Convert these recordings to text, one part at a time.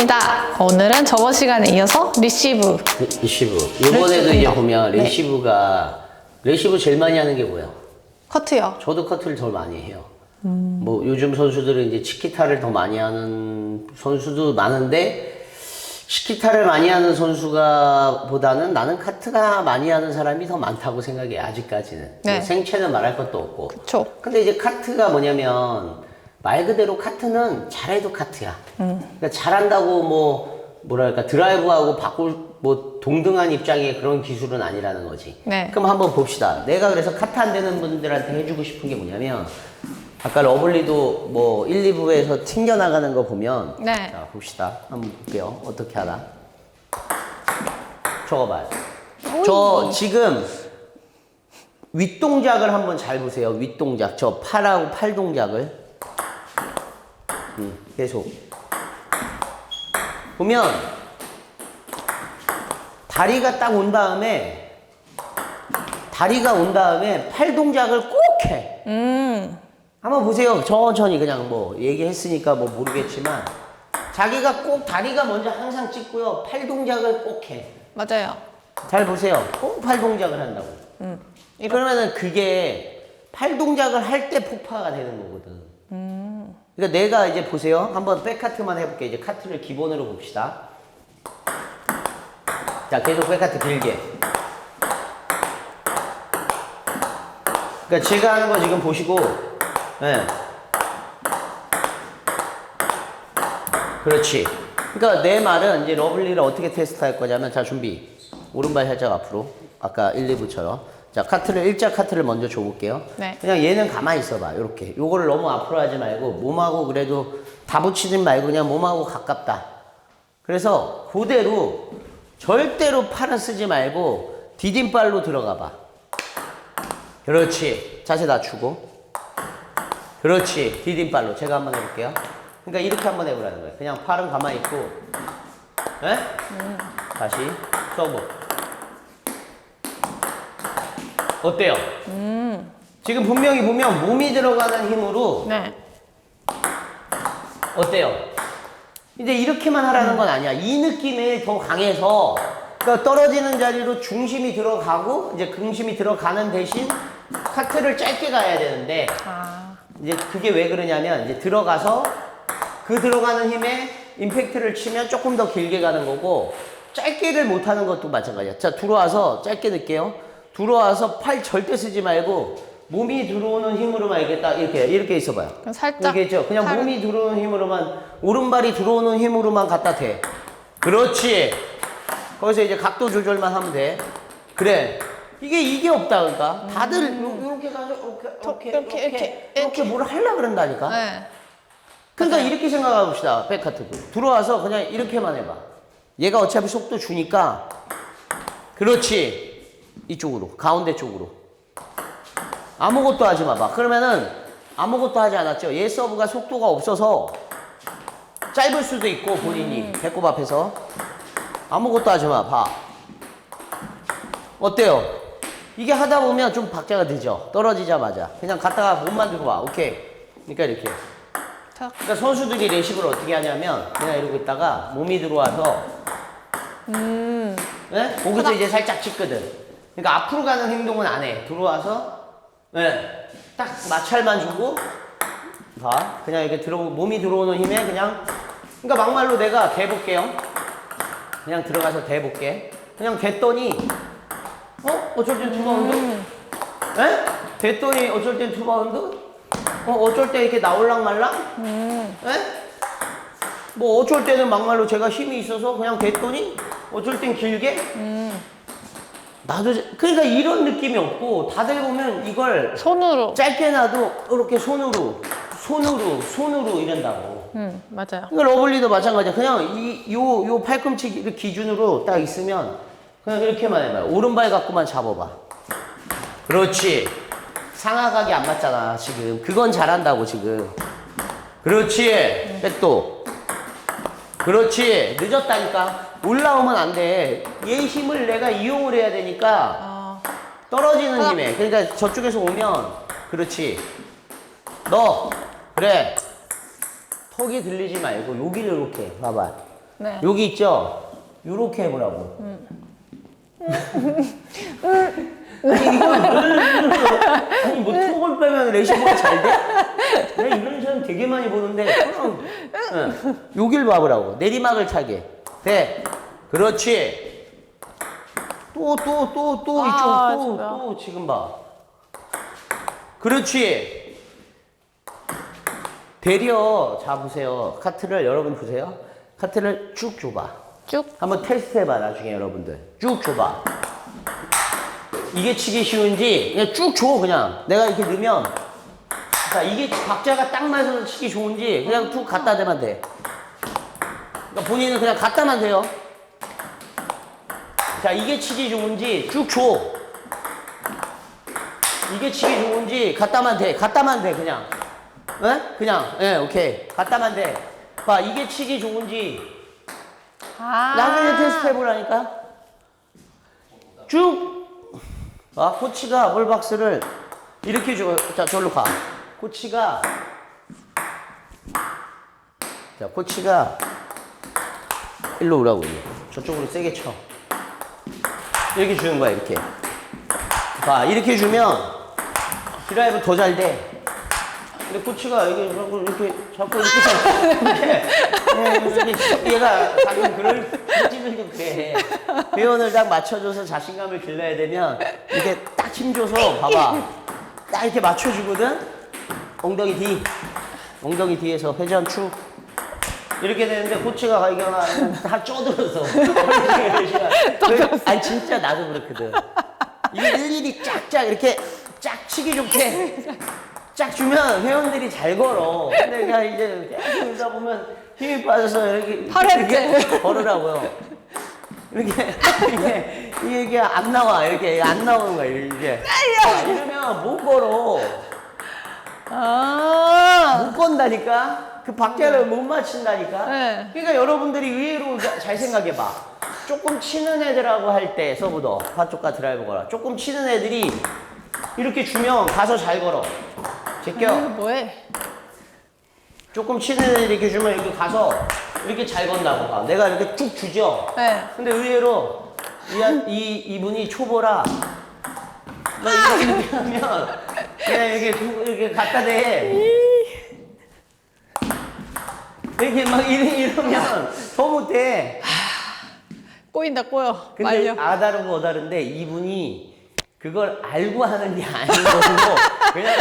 핑퐁입니다. 오늘은 저번 시간에 이어서 리시브. 리시브. 이번에도 이제. 보면 네. 리시브가 리시브 제일 많이 하는 게 뭐야? 커트요. 저도 커트를 더 많이 해요. 뭐 요즘 선수들은 이제 치키타를 더 많이 하는 선수도 많은데 치키타를 많이 하는 선수가 보다는 나는 카트가 많이 하는 사람이 더 많다고 생각해 아직까지는 네. 뭐 생체는 말할 것도 없고 그쵸. 근데 이제 카트가 뭐냐면 말 그대로 카트는 잘해도 카트야. 그러니까 잘한다고 뭐 뭐랄까 드라이브하고 바꿀 뭐 동등한 입장의 그런 기술은 아니라는 거지. 네. 그럼 한번 봅시다. 내가 그래서 카트 안 되는 분들한테 해주고 싶은 게 뭐냐면 아까 러블리도 뭐 1, 2부에서 튕겨 나가는 거 보면 네. 자 봅시다. 한번 볼게요. 어떻게 하나? 저거 봐요. 저 지금 윗동작을 한번 잘 보세요. 윗동작. 저 팔하고 팔 동작을. 음, 계속. 보면 다리가 딱 온 다음에 다리가 온 다음에 팔 동작을 꼭 해. 음. 한번 보세요. 천천히 그냥 뭐 얘기했으니까 뭐 모르겠지만 자기가 꼭 다리가 먼저 항상 찍고요. 팔 동작을 꼭 해. 맞아요. 잘 보세요. 꼭 팔 동작을 한다고. 음. 그러면은 그게 팔 동작을 할 때 폭파가 되는 거거든. 음. 그러니까 내가 이제 보세요. 한번 백카트만 해볼게. 이제 카트를 기본으로 봅시다. 자, 계속 백카트 길게. 그러니까 제가 하는 거 지금 보시고, 예. 그렇지. 그러니까 내 말은 이제 러블리를 어떻게 테스트 할 거냐면, 자, 준비. 오른발 살짝 앞으로. 아까 1, 2부처럼. 자, 카트를, 일자 카트를 먼저 줘볼게요. 네. 그냥 얘는 가만히 있어봐. 요렇게. 요거를 너무 앞으로 하지 말고, 몸하고 그래도 다 붙이지 말고 그냥 몸하고 가깝다. 그래서 그대로 절대로 팔은 쓰지 말고 디딤발로 들어가 봐. 그렇지. 자세 낮추고. 그렇지. 디딤발로. 제가 한번 해볼게요. 그러니까 이렇게 한번 해보라는 거예요. 그냥 팔은 가만히 있고. 에? 다시. 서브. 어때요? 지금 분명히 보면 몸이 들어가는 힘으로 네. 어때요? 이제 이렇게만 하라는 건 아니야. 이 느낌이 더 강해서 그러니까 떨어지는 자리로 중심이 들어가고 이제 중심이 들어가는 대신 카트를 짧게 가야 되는데 아. 이제 그게 왜 그러냐면 이제 들어가서 그 들어가는 힘에 임팩트를 치면 조금 더 길게 가는 거고 짧게를 못 하는 것도 마찬가지야. 자, 들어와서 짧게 넣을게요. 들어와서 팔 절대 쓰지 말고 몸이 들어오는 힘으로만 이렇게 딱 이렇게 이렇게 있어 봐요. 그럼 살짝. 이게죠. 그냥 팔- 몸이 들어오는 힘으로만 오른발이 들어오는 힘으로만 갖다 대. 그렇지. 거기서 이제 각도 조절만 하면 돼. 그래. 이게 이게 없다 그러니까. 다들 요, 요렇게 가서 이렇게 톡, 이렇게 이렇게, 이렇게 이렇게, 이렇게 뭘 하려 그런다니까. 네. 그러니까. 이렇게 생각해 봅시다. 백카트도. 들어와서 그냥 이렇게만 해봐. 얘가 어차피 속도 주니까. 그렇지. 이쪽으로. 가운데 쪽으로. 아무것도 하지 마봐. 그러면은 아무것도 하지 않았죠. 얘 서브가 속도가 없어서 짧을 수도 있고 본인이 배꼽 앞에서 아무것도 하지 마. 봐. 어때요? 이게 하다 보면 좀 박자가 되죠. 떨어지자마자 그냥 갔다가 몸만 들고 와. 오케이. 그러니까 이렇게. 자. 그러니까 선수들이 레시브를 어떻게 하냐면 그냥 이러고 있다가 몸이 들어와서 음. 네? 거기서 이제 살짝 찍거든. 그러니까 앞으로 가는 행동은 안 해. 들어와서 네. 딱 마찰만 주고 봐. 그냥 이렇게 들어 몸이 들어오는 힘에 그냥 그러니까 막말로 내가 대볼게요. 그냥 들어가서 대볼게. 그냥 됐더니 어? 어쩔 땐 투바운드? 에? 됐더니 어쩔 땐 투바운드? 어? 어쩔 때 이렇게 나올랑 말랑? 음. 에? 뭐 어쩔 때는 막말로 제가 힘이 있어서 그냥 됐더니 어쩔 땐 길게? 음. 나도 제- 그러니까 이런 느낌이 없고 다들 보면 이걸 손으로. 짧게 놔도 이렇게 손으로 손으로 손으로 이런다고. 음. 맞아요. 그러니까 러블리도 마찬가지야. 그냥 이요요 팔꿈치 기준으로 딱 있으면 그냥 이렇게만 해봐요. 오른발 갖고만 잡아봐. 그렇지. 상하각이 안 맞잖아 지금. 그건 잘한다고 지금. 그렇지. 백도 그렇지. 늦었다니까 올라오면 안 돼 얘 힘을 내가 이용을 해야 되니까 아. 떨어지는 하나. 힘에 그러니까 저쪽에서 오면 그렇지 너 그래 턱이 들리지 말고 여기를 이렇게 봐봐. 네. 여기 있죠? 요렇게 해보라고. 아니, 이거, 아니, 뭐, 턱을 빼면 레시피가 잘 돼? 내가 이런 사람 되게 많이 보는데, 그럼, 응. 여길 봐보라고. 내리막을 차게. 돼. 그렇지. 또, 또, 또, 또, 이쪽, 아, 또, 진짜. 또, 지금 봐. 그렇지. 되려, 자, 보세요. 카트를, 여러분 보세요. 카트를 쭉 줘봐. 쭉. 한번 테스트 해봐 나중에 여러분들 쭉 줘봐 이게 치기 쉬운지 그냥 쭉 줘 그냥 내가 이렇게 넣으면 자 이게 박자가 딱 맞아서 치기 좋은지 그냥 툭 갖다 대면 돼 그러니까 본인은 그냥 갖다만 대요 자 이게 치기 좋은지 쭉 줘 이게 치기 좋은지 갖다만 대 갖다만 대 그냥 에? 그냥 예 오케이 갖다만 대봐 이게 치기 좋은지 아. 나중에 테스트 해보라니까. 쭉. 아, 코치가 볼박스를 이렇게 줘. 자, 저기로 가. 코치가. 자, 코치가 일로 오라고. 저쪽으로 세게 쳐. 이렇게 주는 거야, 이렇게. 봐, 이렇게 주면 드라이브 더 잘 돼. 근데 코치가 여기 자꾸 이렇게 자꾸 이렇게 이렇게 네, 얘가 자기 그럴 좀 그래. 회원을 딱 맞춰줘서 자신감을 길러야 되면 이렇게 딱 힘줘서 봐봐. 딱 이렇게 맞춰주거든. 엉덩이 뒤. 엉덩이 뒤에서 회전 축 이렇게 되는데 코치가 가기가 다 쪼들어서 아니 진짜 나도 그렇거든 이게 일일이 쫙쫙 이렇게 쫙 치기 좋게 쫙 주면 회원들이 잘 걸어. 근데 내가 이제 계속 놀다 보면 힘이 빠져서 이렇게. 이렇게 걸으라고요. 이렇게 이게 이게 안 나와 이렇게 안 나오는 거야 이게. 자, 이러면 못 걸어. 아. 못 건다니까. 그 박자를 못 맞춘다니까. 네. 그러니까 여러분들이 의외로 잘 생각해봐. 조금 치는 애들하고 할 때 서브도 파쪽과 드라이브 걸어. 조금 치는 애들이 이렇게 주면 가서 잘 걸어. 제껴. 뭐해? 조금 치는 애들이 이렇게 주면 이렇게 가서 이렇게 잘 건다고 봐. 내가 이렇게 쭉 주죠. 네. 근데 의외로 이, 이 이분이 초보라. 나 이렇게 이렇게 하면 그냥 이렇게 두- 이렇게 갖다 대. 이렇게 막 이러, 이러면 더 못해. 꼬인다 꼬여. 근데 말려. 아 다르고 어 다른데 이분이 그걸 알고 하는 게 아닌 거고 그냥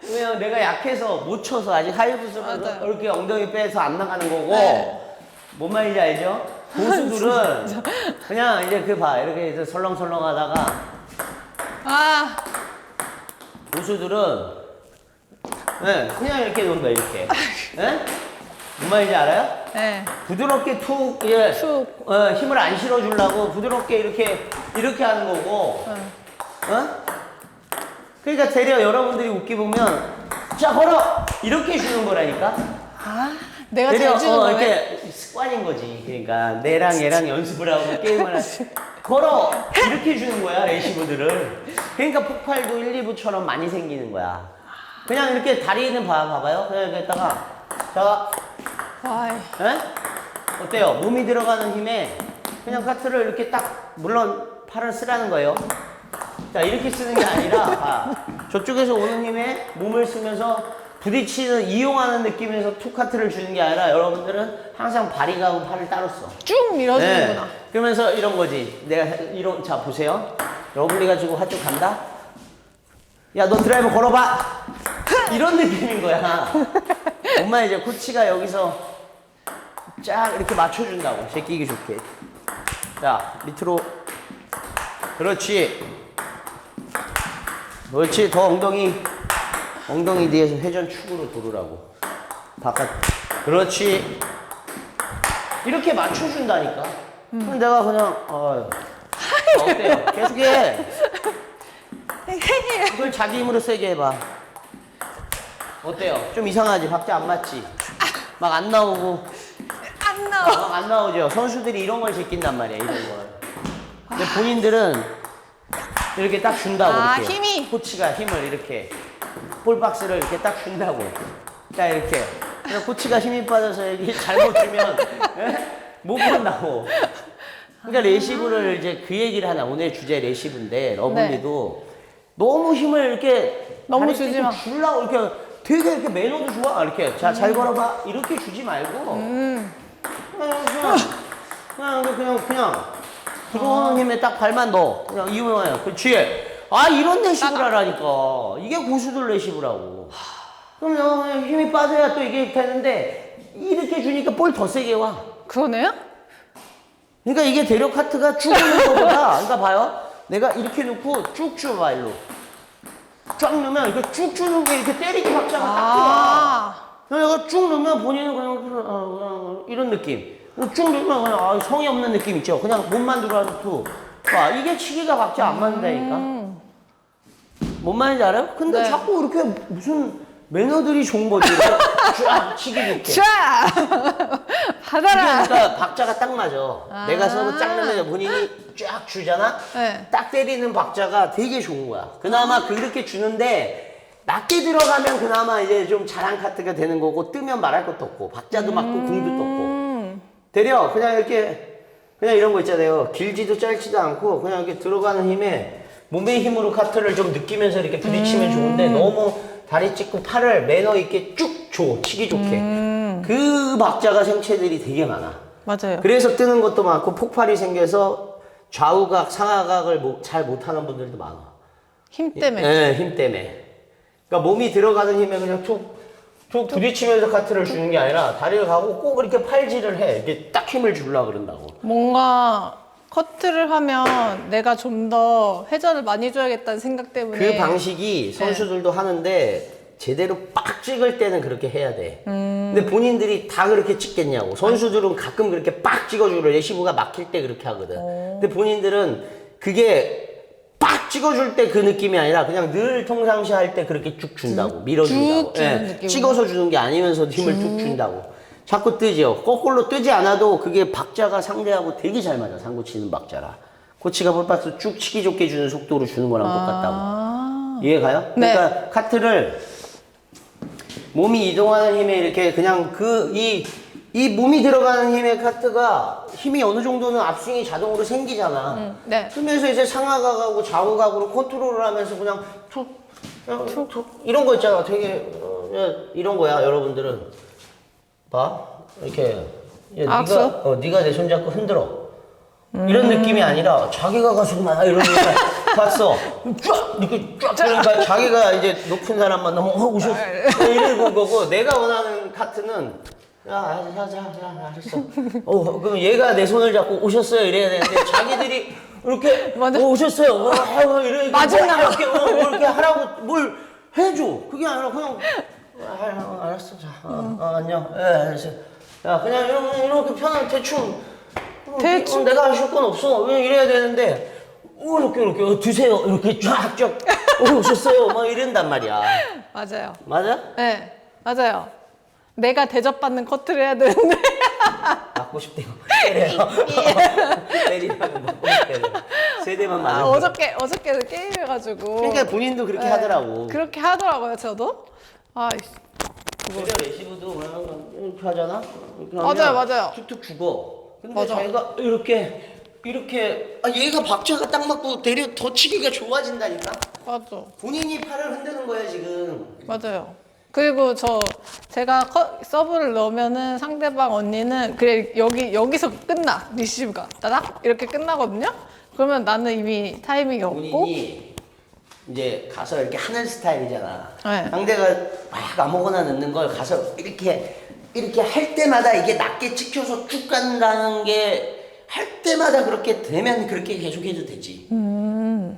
그냥 내가 약해서 못 쳐서 아직 하이브스로 맞아요. 이렇게 엉덩이 빼서 안 나가는 거고 네. 뭔 말인지 알죠? 고수들은 그냥 이제 그 봐 이렇게 해서 설렁설렁 하다가 아. 고수들은 네, 그냥 이렇게 논다 이렇게 네? 뭔 말인지 알아요? 네. 부드럽게 툭, 예, 툭. 어, 힘을 안 실어주려고 부드럽게 이렇게, 이렇게 하는 거고, 응. 어? 그러니까 대려 여러분들이 웃기 보면, 자, 걸어! 이렇게 주는 거라니까? 아. 내가 대려, 잘 주는 어, 거네. 이렇게 습관인 거지. 그러니까 내랑 얘랑 연습을 하고 게임을 하고, 걸어! 이렇게 주는 거야, 레시브들을. 그러니까 폭발도 1, 2부처럼 많이 생기는 거야. 그냥 이렇게 다리는 봐, 봐봐요. 그냥 했다가, 자, 와이. 에? 어때요? 몸이 들어가는 힘에 그냥 카트를 이렇게 딱 물론 팔을 쓰라는 거예요. 자 이렇게 쓰는 게 아니라 봐. 저쪽에서 오는 힘에 몸을 쓰면서 부딪히는 이용하는 느낌에서 투 카트를 주는 게 아니라 여러분들은 항상 발이 가고 팔을 따로 써. 쭉 밀어주는구나. 네. 그러면서 이런 거지. 내가 해- 이런 자 보세요. 러블리 가지고 한쪽 간다. 야 너 드라이브 걸어봐. 이런 느낌인 거야. 엄마 이제 코치가 여기서 쫙 이렇게 맞춰준다고 제끼기 좋게. 자 밑으로. 그렇지. 그렇지. 더 엉덩이 엉덩이 뒤에서 회전 축으로 돌으라고. 바깥. 그렇지. 이렇게 맞춰준다니까. 그럼 내가 그냥 어, 어때요? 계속해. 그걸 자기 힘으로 세게 해봐. 어때요? 좀 이상하지? 박자 안 맞지? 막 안 나오고 안 나와. 막안 나오죠? 선수들이 이런 걸 제낀단 말이야 이런 걸. 근데 본인들은 이렇게 딱 준다고 아, 이렇게. 힘이. 코치가 힘을 이렇게 볼박스를 이렇게 딱 준다고. 자 이렇게 그냥 코치가 힘이 빠져서 이게 잘못 주면 예? 못 본다고. 그러니까 레시브를 이제 그 얘기를 하나 오늘 주제 레시브인데 러블리도 너무 힘을 이렇게 너무 다리 주지 마. 주려고 이렇게 되게 이렇게 매너도 좋아 이렇게 자 잘 걸어봐 이렇게 주지 말고 그냥 그냥 그냥 그냥. 그냥 들어오는 힘에 딱 발만 넣어. 그냥 이용해요 그렇지 아 이런 레시브를 하라니까. 이게 고수들 레시브라고. 그냥 힘이 빠져야 또 이게 되는데 이렇게 주니까 볼 더 세게 와. 그러네요? 그러니까 이게 대력 카트가 쭉 오는 것보다 그러니까 봐요. 내가 이렇게 놓고 쭉 줘봐 일로. 쫙 넣으면 이거 쭉 주는 게 이렇게 때리기 박자가 딱 좋아 아, 내가 쭉 넣으면 본인은 그냥, 그냥, 어, 그냥 이런 느낌 쭉 넣으면 그냥 아, 성의 없는 느낌 있죠 그냥 몸만 들어와서 툭 봐, 이게 치기가 박자 안 맞는다니까 뭔 말인지 알아요? 근데 네. 자꾸 이렇게 무슨 매너들이 좋은 거지 쫙 치기 좋게 쫙! 받아라! 그러니까 박자가 딱 맞아. 내가 서브 쫙 넣으면 본인이 쫙 주잖아. 네. 딱 때리는 박자가 되게 좋은 거야. 그나마 그렇게 주는데 낮게 들어가면 그나마 이제 좀 잘한 카트가 되는 거고 뜨면 말할 것도 없고 박자도 맞고 공도 떴고. 되려 그냥 이렇게 그냥 이런 거 있잖아요. 길지도 짧지도 않고 그냥 이렇게 들어가는 힘에 몸의 힘으로 카트를 좀 느끼면서 이렇게 부딪히면 좋은데 너무 다리 찢고 팔을 매너 있게 쭉 줘. 치기 좋게. 그 박자가 생체들이 되게 많아. 맞아요. 그래서 뜨는 것도 많고 폭발이 생겨서 좌우각, 상하각을 못- 잘 못하는 분들도 많아. 힘 때문에. 네, 힘 때문에. 그러니까 몸이 들어가는 힘에 그냥 툭, 툭 부딪히면서 카트를 주는 게 아니라 다리를 가고 꼭 이렇게 팔질을 해. 이렇게 딱 힘을 주려고 그런다고. 뭔가 커트를 하면 내가 좀 더 회전을 많이 줘야겠다는 생각 때문에 그 방식이 선수들도 하는데 제대로 빡 찍을 때는 그렇게 해야 돼. 근데 본인들이 다 그렇게 찍겠냐고. 선수들은 가끔 그렇게 빡 찍어주고 레시브가 막힐 때 그렇게 하거든. 근데 본인들은 그게 빡 찍어줄 때 그 느낌이 아니라 그냥 늘 평상시 할 때 그렇게 쭉 준다고. 밀어준다고. 쭉 주는 예, 느낌으로. 찍어서 주는 게 아니면서 힘을 쭉 준다고. 자꾸 뜨죠. 거꾸로 뜨지 않아도 그게 박자가 상대하고 되게 잘 맞아. 상구 치는 박자라. 코치가 볼박스 쭉 치기 좋게 주는 속도로 주는 거랑 똑같다고. 아, 이해 가요? 네. 그러니까 카트를 몸이 이동하는 힘에 이렇게 그냥 그 이 이 몸이 들어가는 힘의 카트가 힘이 어느 정도는 압승이 자동으로 생기잖아. 음, 네. 그러면서 이제 상하각하고 좌우각으로 컨트롤을 하면서 그냥 툭, 그냥 툭, 이런 거 있잖아. 되게 어, 야, 이런 거야, 여러분들은. 봐, 이렇게. 야? 네가 어, 네가 내 손 잡고 흔들어. 이런 느낌이 아니라 자기가 가서 막 이러니까 봤어 쫙 이렇게 쫙 그러니까 자기가 이제 높은 사람만 너무 어 오셨어 이러는 거고 내가 원하는 카트는 야 자자자 알았어 어 그럼 얘가 내 손을 잡고 오셨어요 이래야 되는데 자기들이 이렇게 맞아. 어, 오셨어요 어, 어, 이러니까 맞은다. 뭐 이렇게 어, 뭐 이렇게 하라고 뭘 해줘 그게 아니라 그냥 아, 어, 알았어 자 어, 어, 안녕 예 알았어 야 그냥 이렇게, 이렇게 편한 대충 어, 대충. 어, 내가 하실 건 없어. 왜 이래야 되는데, 어, 이렇게, 이렇게, 어, 드세요. 이렇게 쫙쫙, 어, 오셨어요. 막 이런단 말이야. 맞아요. 맞아? 네, 맞아요. 내가 대접받는 커트를 해야 되는데 맞고 싶대요. 때려요. 때리라고 맞고 싶대요. 세 대만 아, 맞아. 어저께 어저께 게임해가지고 그러니까 본인도 그렇게 네, 하더라고. 그렇게 하더라고요, 저도. 아, 그래, 레시브도 그냥 이렇게 하잖아? 이렇게 하면 맞아요, 맞아요. 툭툭 죽어. 근데 맞아. 자기가 이렇게, 이렇게, 아, 얘가 박자가 딱 맞고 내려 더 치기가 좋아진다니까? 맞아, 본인이 팔을 흔드는 거야, 지금. 맞아요. 그리고 저 제가 커, 서브를 넣으면은 상대방 언니는 그래 여기 여기서 끝나 리시브가 따닥 이렇게 끝나거든요. 그러면 나는 이미 타이밍이 없고 본인이 이제 가서 이렇게 하는 스타일이잖아. 네. 상대가 막 아무거나 넣는 걸 가서 이렇게 이렇게 할 때마다 이게 낮게 찍혀서 쭉 간다는 게 할 때마다 그렇게 되면 그렇게 계속 해도 되지. 음.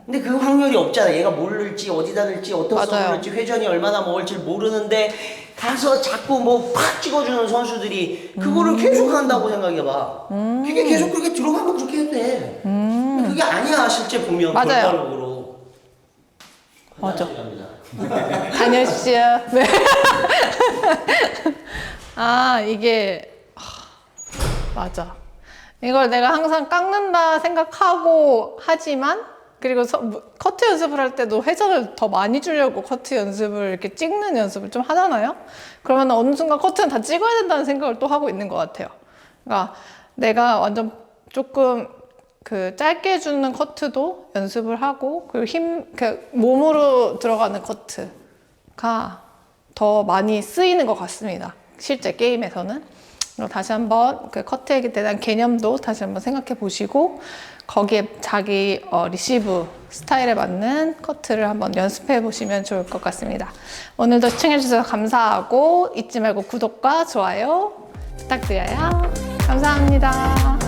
근데 그 확률이 없잖아. 얘가 뭘 넣을지 어디다 넣을지 어떤 맞아요. 넣을지 회전이 얼마나 먹을지 모르는데 가서 자꾸 뭐 팍 찍어주는 선수들이 그거를 음. 계속 한다고 생각해봐. 그게 계속 그렇게 들어가면 그렇게 해도 돼. 근데 그게 아니야 실제 보면 음. 맞아요. 결과적으로. 맞아. 감사합니다. 다녀오십시오. 네. 아 이게 하, 맞아. 이걸 내가 항상 깎는다 생각하고 하지만 그리고 서- 뭐, 커트 연습을 할 때도 회전을 더 많이 주려고 커트 연습을 이렇게 찍는 연습을 좀 하잖아요. 그러면 어느 순간 커트는 다 찍어야 된다는 생각을 또 하고 있는 것 같아요. 그러니까 내가 완전 조금 그 짧게 주는 커트도 연습을 하고 그리고 힘, 그 몸으로 들어가는 커트가 더 많이 쓰이는 것 같습니다. 실제 게임에서는. 다시 한번 그 커트에 대한 개념도 다시 한번 생각해 보시고 거기에 자기 어, 리시브 스타일에 맞는 커트를 한번 연습해 보시면 좋을 것 같습니다. 오늘도 시청해 주셔서 감사하고 잊지 말고 구독과 좋아요 부탁드려요. 감사합니다.